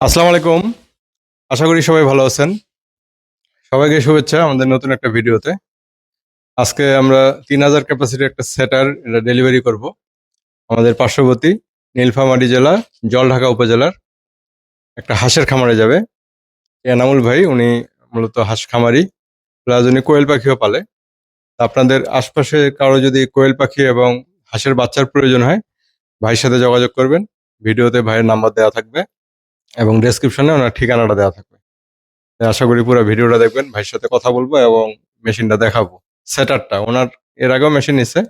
আসসালামু আলাইকুম। আশা করি সবাই ভালো আছেন। সবাইকে শুভেচ্ছা আমাদের নতুন একটা ভিডিওতে। আজকে আমরা তিন হাজার ক্যাপাসিটি একটা সেটার এটা ডেলিভারি করব। আমাদের পার্শ্ববর্তী নীলফামারী জেলা, জলঢাকা উপজেলার একটা হাঁসের খামারে যাবে। এনামুল ভাই, উনি মূলত হাঁস খামারি, প্লাস উনি কোয়েল পাখিও পালে। আপনাদের আশপাশে কারও যদি কোয়েল পাখি এবং হাঁসের বাচ্চার প্রয়োজন হয়, ভাইয়ের সাথে যোগাযোগ করবেন। ভিডিওতে ভাইয়ের নাম্বার দেওয়া থাকবে। এবং ডেসক্রিপশনে ওনার ঠিকানাটা দেওয়া থাকবে। আশা করি পুরো ভিডিওটা দেখবেন ভাইয়ের সাথে কথা বলব এবং মেশিনটা দেখাবো। সেটারটা ওনার এর আগেও মেশিন নিচ্ছে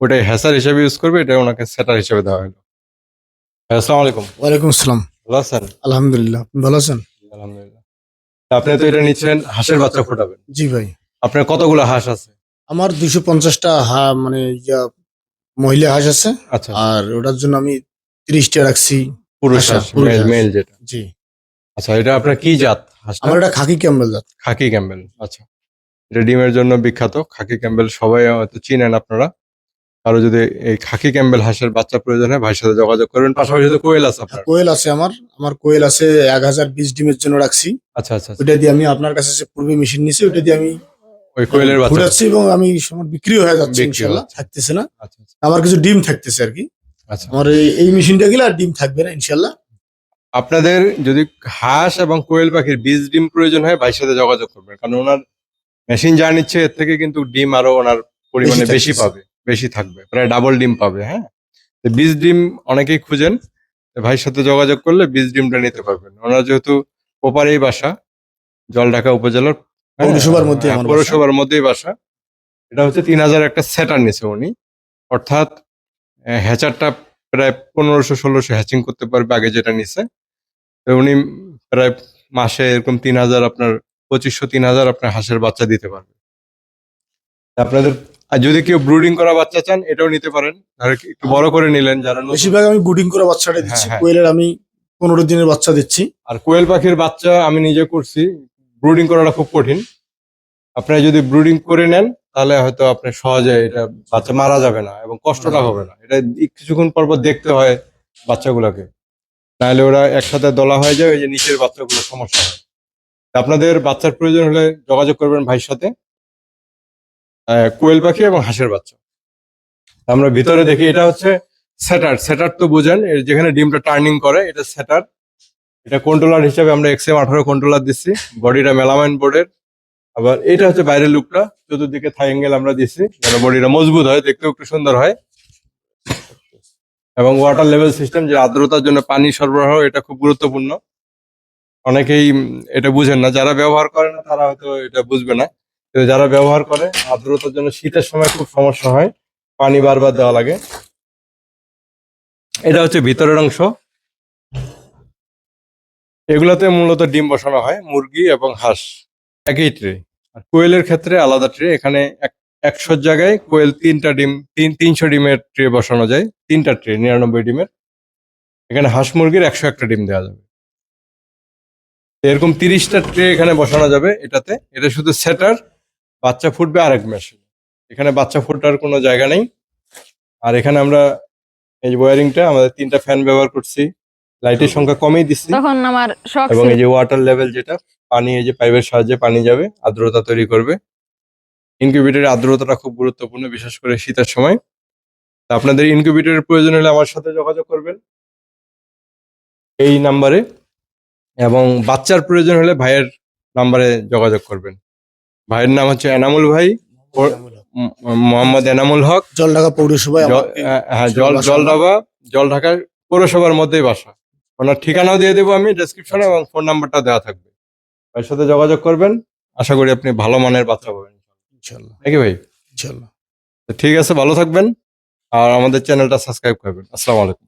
ওটাই হ্যাসার হিসেবে ইউজ করবে এটা ওনাকে সেটার হিসেবে দেওয়া হলো। আসসালামু আলাইকুম। ওয়ালাইকুম আসসালাম। ভালো আছেন? আলহামদুলিল্লাহ আপনি ভালো আছেন? আলহামদুলিল্লাহ। আপনি তো এটা নিচ্ছেন হাঁসের বাচ্চা ফোটাবেন। জি ভাই। আপনার কতগুলো হাঁস আছে? আমার দুইশো পঞ্চাশটা হা মানে মহিলা হাঁস আছে। আচ্ছা। আর ওটার জন্য আমি তিরিশটা রাখছি। পুরুষ আচ্ছা, হাঁস পুরুষ মেল হাঁস। মেল যেটা। জি। আচ্ছা এটা আপনার কি জাত? হাঁসটা? আমার এটা খাকি ক্যাম্বেল জাত। খাকি ক্যাম্বেল আচ্ছা। এটা ডিমের জন্য বিখ্যাত খাকি ক্যাম্বেল সবাই হয়তো চিনেন আপনারা। কারও যদি এই খাকি ক্যাম্বেল হাঁসের বাচ্চা প্রয়োজন হয় ভাইয়ের সাথে যোগাযোগ করবেন পাশাপাশি তো কোয়েল আছে আপনার। কোয়েল আছে আমার। আমার কোয়েল আছে এক হাজার বিশ ডিমের জন্য রাখছি। আচ্ছা আচ্ছা আচ্ছা। ওইটা দিয়ে আমি আপনার কাছে যে পূর্বে মেশিন নিয়েছি ওইটা দিয়ে আমি ওই কোয়েলের বাচ্চা। ঘুরাচ্ছি এবং আমি আমার বিক্রি হয়ে যাচ্ছে বিক্রি ইনশাল্লাহ হচ্ছে। থাকতেছে না। আচ্ছা আচ্ছা, আমার কিছু ডিম থাকতেছে আর কি। আচ্ছা আমার এই- মেশিনটা গেলে আর ডিম থাকবে না ইনশাল্লাহ। আপনাদের যদি হাঁস এবং কোয়েল পাখির বীজ ডিম প্রয়োজন হয় ভাইয়ের সাথে যোগাযোগ করবেন। কারণ ওনার মেশিন যা নিচ্ছে এর থেকে কিন্তু ডিম আরও ওনার পরিমাণে বেশি পাবে বেশি থাকবে প্রায় ডাবল ডিম পাবে হ্যাঁ? তো বীজ ডিম অনেকেই খুঁজেন ভাইয়ের সাথে যোগাযোগ করলে বীজ ডিমটা নিতে পারবেন। ওনার যেহেতু ওপারেই বাসা জলঢাকা উপজেলার হ্যাঁ, পৌরসভার মধ্যে হ্যাঁ। পৌরসভার মধ্যেই বাসা। এটা হচ্ছে তিন হাজার একটা সেটার নিছে উনি। অর্থাৎ হ্যাচারটা প্রায় পনেরোশো ষোলোশো হ্যাচিং করতে পারবে আগে যেটা নিছে। তো উনি প্রায় মাসে এরকম তিন হাজার আপনার পঁচিশশো তিন হাজার আপনার হাঁসের বাচ্চা দিতে পারবে। আপনাদের আর যদি কেউ ব্রুডিং করা বাচ্চা চান এটাও নিতে পারেন। আর একটু বড় করে নিলেন যারা বেশিরভাগ আমি বুডিং করা বাচ্চাটা দিচ্ছি। হ্যাঁ, হ্যাঁ। কোয়েলের আমি পনেরো দিনের বাচ্চা দিচ্ছি। আর কোয়েল পাখির বাচ্চা আমি নিজে করছি। ব্রুডিং করাটা খুব কঠিন। আপনারা যদি ব্রুডিং করে নেন তাহলে হয়তো আপনি সহজে এটা বাচ্চা মারা যাবে না এবং কষ্টটা হবে না। এটা কিছুক্ষণ পর পর দেখতে হয় বাচ্চাগুলোকে। নাহলে ওরা একসাথে দলা হয়ে যায়, ওই যে নিচের বাচ্চাগুলো সমস্যা হয়। আপনাদের বাচ্চার প্রয়োজন হলে যোগাযোগ করবেন ভাইয়ের সাথে। কোয়েল পাখি এবং হাঁসের বাচ্চা। আমরা ভিতরে দেখি, এটা হচ্ছে স্যাটার। স্যাটার তো বুঝেন যেখানে ডিমটা টার্নিং করে, এটা স্যাটার। এটা কন্ট্রোলার হিসাবে আমরা এক্সএম আঠারো কন্ট্রোলার দিচ্ছি। বডিটা মেলামাইন বোর্ডের। আবার এটা হচ্ছে বাইরের লুকটা চতুর্দিকে থাই অ্যাঙ্গেল আমরা দিচ্ছি যেন বডিটা মজবুত হয়, দেখতেও একটু সুন্দর হয়। এবং ওয়াটার লেভেল সিস্টেম যে আর্দ্রতার জন্য পানি সরবরাহ, এটা খুব গুরুত্বপূর্ণ। অনেকেই এটা বুঝেন না। যারা ব্যবহার করে না, তারা হয়তো এটা বুঝবে না। যারা ব্যবহার করে, আর্দ্রতার জন্য শীতের সময় খুব সমস্যা হয়। পানি বারবার দেওয়া লাগে। এটা হচ্ছে ভিতরের অংশ। এগুলোতে মূলত ডিম বসানো হয়, মুরগি এবং হাঁস। একই ট্রে আর কোয়েলের ক্ষেত্রে আলাদা ট্রে, এখানে এক- একশো জায়গায় কোয়েল তিনটা ডিম, তিন, তিনশো ডিমের ট্রে বসানো যায়, তিনটা ট্রে, নিরানব্বই ডিমের। এখানে হাঁস মুরগির একশো একটা ডিম দেওয়া যাবে। এরকম তিরিশটা ট্রে এখানে বসানো যাবে এটাতে। এটা শুধু সেটার, বাচ্চা ফুটবে আরেক মেশিন এখানে বাচ্চা ফুটার কোনো জায়গা নেই। আর এখানে আমরা এই ওয়ারিংটা আমাদের তিনটা ফ্যান ব্যবহার করছি। লাইটের সংখ্যা কমেই দিচ্ছি। তখন আমার শখ এবং এই যে ওয়াটার লেভেল যেটা পানি এই যে পাইপের সাহায্যে পানি যাবে আর্দ্রতা তৈরি করবে। ইনকিউবেটরের আর্দ্রতাটা খুব গুরুত্বপূর্ণ বিশেষ করে শীতের সময়। তা আপনাদের ইনকিউবেটরের প্রয়োজন হলে আমার সাথে যোগাযোগ করবেন। এই নাম্বারে এবং বাচ্চার প্রয়োজন হলে ভাইয়ের নাম্বারে যোগাযোগ করবেন। ভাইয়ের নাম হচ্ছে এনামুল ভাই। মোহাম্মদ এনামুল হক। জল ঢাকা পৌরসভায় জল- হ্যাঁ, হ্যাঁ জল বাসা। জল আমার। ঢাকা জল ঢাকার পৌরসভার মধ্যেই বাসা। ওনার ঠিকানাও দিয়ে দেবো আমি ডেসক্রিপশনে এবং ফোন নাম্বারটা দেওয়া থাকবে। ওর সাথে যোগাযোগ করবেন। আশা করি আপনি ভালো মানের বাচ্চা পাবেন। ইনশাল্লাহ। নাকি ভাই? ইনশাল্লাহ। ঠিক আছে ভালো থাকবেন। আর আমাদের চ্যানেলটা সাবস্ক্রাইব করবেন। আসসালামু আলাইকুম।